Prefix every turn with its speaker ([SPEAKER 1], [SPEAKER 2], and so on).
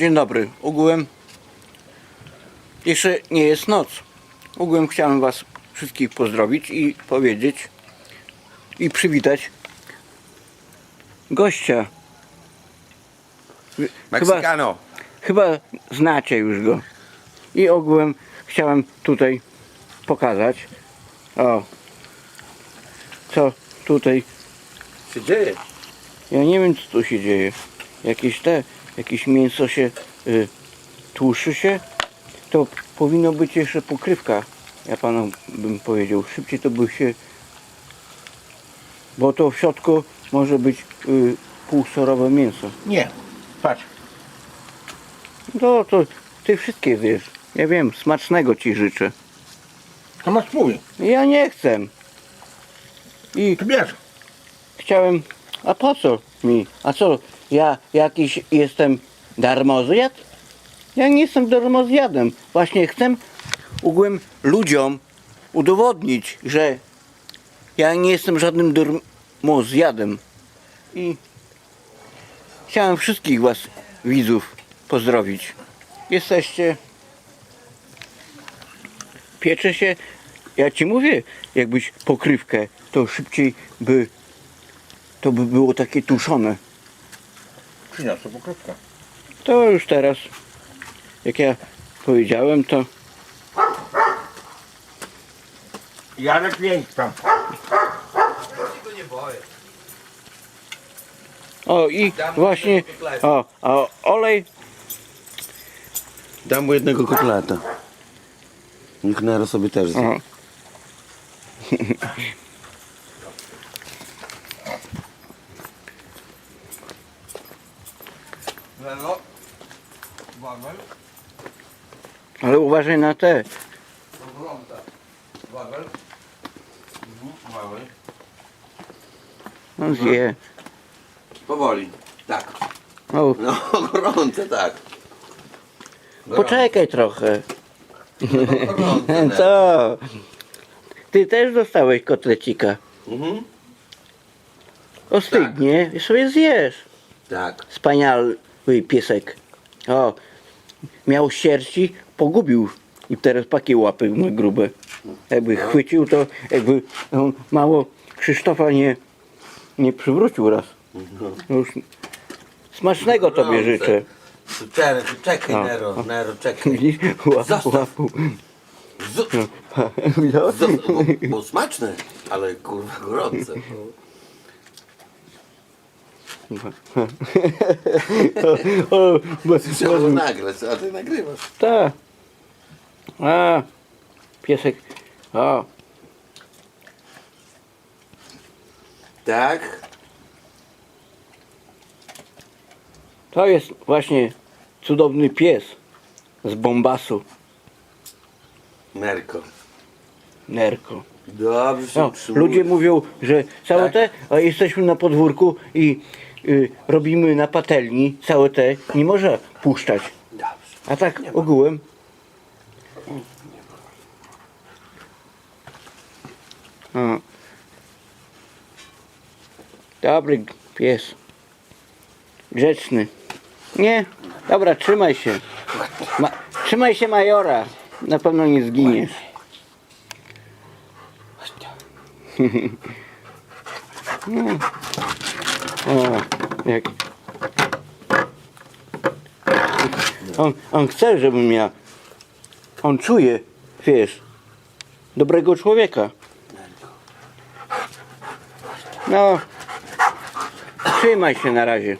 [SPEAKER 1] Dzień dobry. Ogółem jeszcze nie jest noc. Ogółem chciałem Was wszystkich pozdrowić i powiedzieć i przywitać gościa. Chyba,
[SPEAKER 2] Meksykano.
[SPEAKER 1] chyba znacie już go. I ogółem chciałem tutaj pokazać. O, co tutaj
[SPEAKER 2] się dzieje?
[SPEAKER 1] Ja nie wiem co tu się dzieje. Jakieś te, jakieś mięso się y, tłuszy się. To powinno być jeszcze pokrywka. Ja panu bym powiedział. Szybciej to by się. Bo to w środku może być y, półsorowe mięso.
[SPEAKER 2] Nie. Patrz.
[SPEAKER 1] No to ty wszystkie wiesz. Ja wiem, smacznego ci życzę.
[SPEAKER 2] To masz mój.
[SPEAKER 1] Ja nie chcę. I
[SPEAKER 2] To bierz.
[SPEAKER 1] chciałem. A po co mi? A co? Ja jakiś jestem darmozjad? Ja nie jestem darmozjadem. Właśnie chcę ogółem ludziom udowodnić, że ja nie jestem żadnym darmozjadem. I chciałem wszystkich was widzów pozdrowić. Jesteście. Piecze się. Ja ci mówię, jakbyś pokrywkę, to szybciej by to by było takie tuszone.
[SPEAKER 2] Przyniosę pokrywkę.
[SPEAKER 1] To już teraz, jak ja powiedziałem, to
[SPEAKER 2] Jarek Więk tam.
[SPEAKER 1] o i właśnie, o, a olej,
[SPEAKER 3] Dam mu jednego kotleta. Niech Nero sobie też zje.
[SPEAKER 1] o,
[SPEAKER 2] Lewo. Wawel.
[SPEAKER 1] ale uważaj na te,
[SPEAKER 2] Ogląda. Wawel. Wawel.
[SPEAKER 1] no zje,
[SPEAKER 3] Powoli. Tak.
[SPEAKER 1] o,
[SPEAKER 3] No, gorące, tak.
[SPEAKER 1] poczekaj trochę,
[SPEAKER 3] Gorące, nie?
[SPEAKER 1] co, ty też dostałeś kotlecika,
[SPEAKER 3] Mhm.
[SPEAKER 1] ostygnie i sobie zjesz,
[SPEAKER 3] Tak.
[SPEAKER 1] Wspaniały piesek, o, miał sierści, pogubił i teraz takie łapy ma grube. Jakby chwycił to, jakby on mało Krzysztofa nie, nie przywrócił raz. No Już smacznego tobie życzę.
[SPEAKER 3] Tu Czekaj, tu czekaj,
[SPEAKER 1] No.
[SPEAKER 3] Nero, Nero, czekaj.
[SPEAKER 1] Widzisz? Łap,
[SPEAKER 3] Zostaw.
[SPEAKER 1] łapu.
[SPEAKER 3] Z...
[SPEAKER 1] Widziałeś?
[SPEAKER 3] Z... Bo, bo smaczne, ale kurwa gorące.
[SPEAKER 1] o, bo,
[SPEAKER 3] Trzeba nagrać, a ty nagrywasz.
[SPEAKER 1] ta. A, piesek. O,
[SPEAKER 3] Tak.
[SPEAKER 1] to jest właśnie cudowny pies z Bombasu,
[SPEAKER 3] Nerko.
[SPEAKER 1] Nerko.
[SPEAKER 3] Dobrze się
[SPEAKER 1] No, ludzie mówią, że całe
[SPEAKER 3] Tak.
[SPEAKER 1] te, a jesteśmy na podwórku i y, robimy na patelni, całe te nie można puszczać.
[SPEAKER 3] Dobrze.
[SPEAKER 1] A tak ogółem. O. Dobry pies. Grzeczny. Nie? Dobra, trzymaj się. Ma, trzymaj się majora. Na pewno nie zginiesz. No. O, jak. On, on chce, żebym ja. On czuje, wiesz, dobrego człowieka. No, trzymaj się na razie.